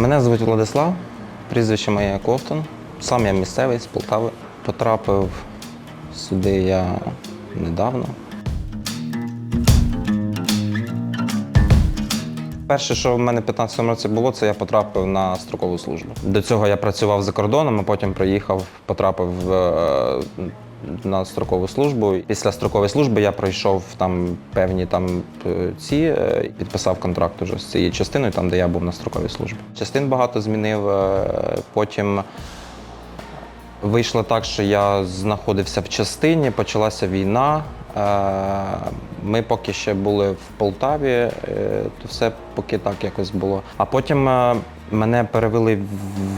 Мене звуть Владислав, прізвище моє Ковтун. Сам я місцевий з Полтави. Потрапив сюди я недавно. Перше, що в мене в 15 році було, це я потрапив на строкову службу. До цього я працював за кордоном, а потім приїхав, потрапив е, на строкову службу. Після строкової служби я пройшов там певні там е, ці, е, підписав контракт уже з цією частиною, там де я був на строковій службі. Частин багато змінив. е, Потім Вийшло так, що я знаходився в частині, почалася війна. Ми поки ще були в Полтаві, то все поки так якось було. А потім мене перевели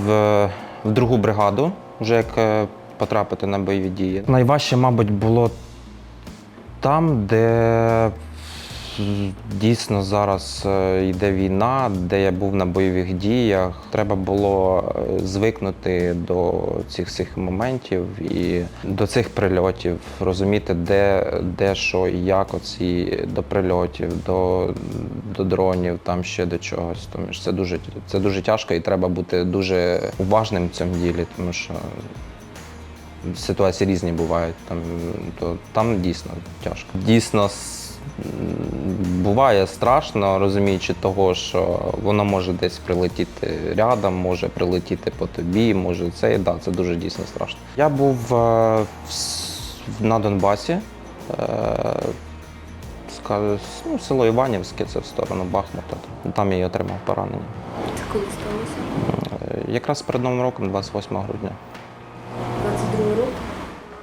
в, в другу бригаду, вже як потрапити на бойові дії. Найважче, мабуть, було там, де дійсно зараз е, йде війна, де я був на бойових діях. Треба було е, звикнути до цих всіх моментів і до цих прильотів, розуміти, де, де що і як оці до прильотів, до, до дронів, там ще до чогось. Тому що це дуже, це дуже тяжко і треба бути дуже уважним в цьому ділі, тому що ситуації різні бувають. Там, то, там дійсно тяжко. Дійсно, буває страшно, розуміючи того, що воно може десь прилетіти рядом, може прилетіти по тобі, може це. Да, це дуже дійсно страшно. Я був е, в на Донбасі. Е, скажу, ну, село Іванівське, це в сторону Бахмута. Там я і отримав поранення. Це коли сталося? Е, Якраз перед Новим роком, 28 грудня.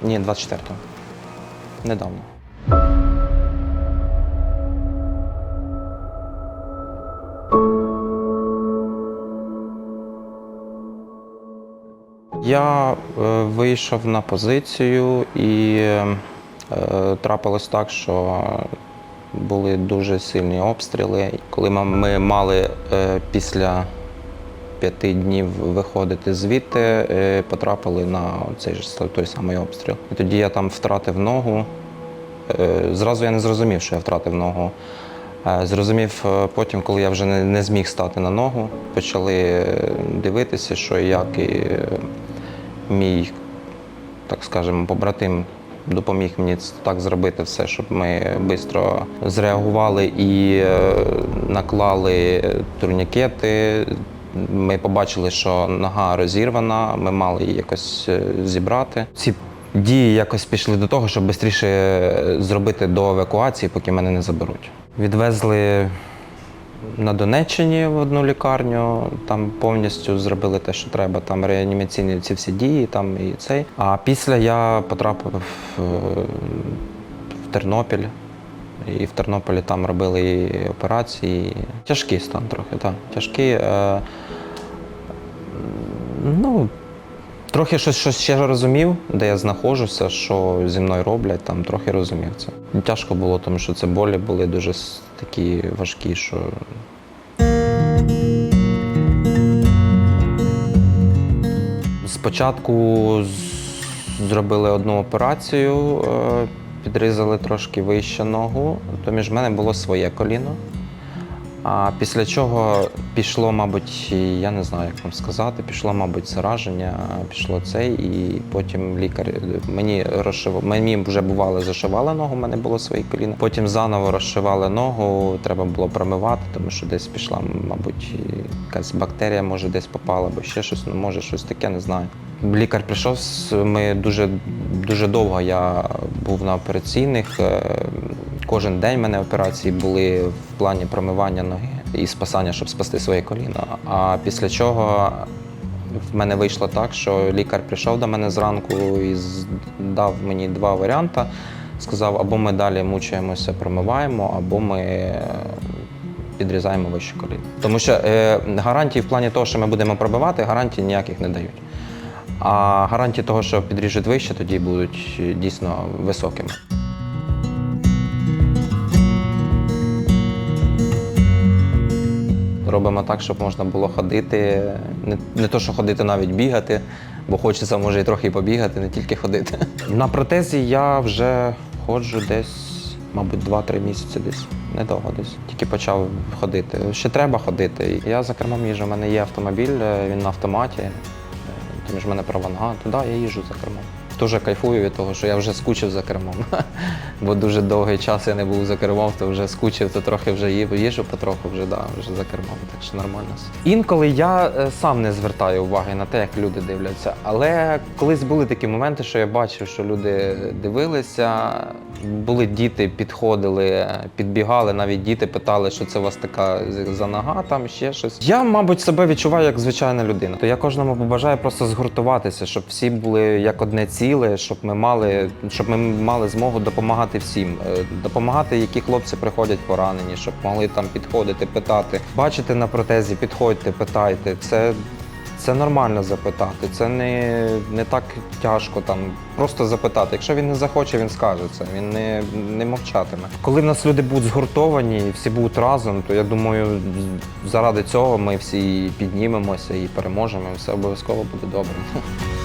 22 року? Ні, 24-го. Недавно. Я е, вийшов на позицію і е, трапилось так, що були дуже сильні обстріли. Коли ми мали е, після п'яти днів виходити звідти, е, потрапили на цей ж той самий обстріл. І тоді я там втратив ногу. Е, Зразу я не зрозумів, що я втратив ногу. Е, Зрозумів потім, коли я вже не, зміг стати на ногу, почали дивитися, що як, і мій, так скажемо, побратим допоміг мені так зробити все, щоб ми швидко зреагували і наклали турнікети. Ми побачили, що нога розірвана, ми мали її якось е, зібрати. Ці дії якось пішли до того, щоб швидше зробити до евакуації, поки мене не заберуть. Відвезли на Донеччині в одну лікарню, там повністю зробили те, що треба, там реанімаційні ці всі дії, там і цей. А після я потрапив в, в Тернопіль. І в Тернополі там робили і операції. Тяжкий стан трохи, так. Тяжкий. Е, ну, трохи щось, щось ще розумів, де я знаходжуся, що зі мною роблять, там трохи розумів це. Тяжко було, тому що це болі були дуже такі важкі, що Спочатку зробили одну операцію, е, підрізали трошки вище ногу, то між мене було своє коліно. А після чого пішло, мабуть, я не знаю, як вам сказати, пішло, мабуть, зараження, пішло це, і потім лікар мені розшивав. Мені вже бували, зашивали ногу, в мене було своє коліно. Потім заново розшивали ногу, треба було промивати, тому що десь пішла, мабуть, якась бактерія, може, десь попала, або ще щось, ну, може, щось таке, не знаю. Лікар прийшов, ми дуже, дуже довго я був на операційних. е, Кожен день в мене операції були в плані промивання ноги і спасання, щоб спасти своє коліно. А після чого в мене вийшло так, що лікар прийшов до мене зранку і дав мені два варіанти. Сказав, або ми далі мучаємося, промиваємо, або ми підрізаємо вище коліно. Тому що е, гарантії в плані того, що ми будемо пробивати, гарантій ніяких не дають. А гарантії того, що підріжуть вище, тоді будуть е, дійсно високими. Робимо так, щоб можна було ходити, не, не то, що ходити, навіть бігати, бо хочеться може і трохи побігати, не тільки ходити. На протезі я вже ходжу десь мабуть, 2-3 місяці десь. Недовго десь. Тільки почав ходити. Ще треба ходити. Я за кермом їжджу, у мене є автомобіль, е, він на автоматі. Тому ж в мене права нога. Туди я їжджу за кермом. Дуже кайфую від того, що я вже скучив за кермом. Бо дуже довгий час я не був за кермом, то вже скучив, то трохи вже їжджу потроху вже, да, вже за кермом, так що нормально. Інколи я е, сам не звертаю уваги на те, як люди дивляться. Але колись були такі моменти, що я бачив, що люди дивилися, були діти, підходили, підбігали, навіть діти питали, що це у вас така за нога, там ще щось. Я, мабуть, себе відчуваю як звичайна людина. То я кожному побажаю просто згуртуватися, щоб всі були як одне ціле, щоб ми мали, щоб ми мали змогу допомагати всім, Е, допомагати, які хлопці приходять поранені, щоб могли там підходити, питати. Бачите на протезі, підходьте, питайте. Це це нормально запитати, це не, не так тяжко там просто запитати. Якщо він не захоче, він скаже це, він не, не мовчатиме. Коли в нас люди будуть згуртовані всі будуть разом, то я думаю, заради цього ми всі піднімемося і переможемо, і все обов'язково буде добре.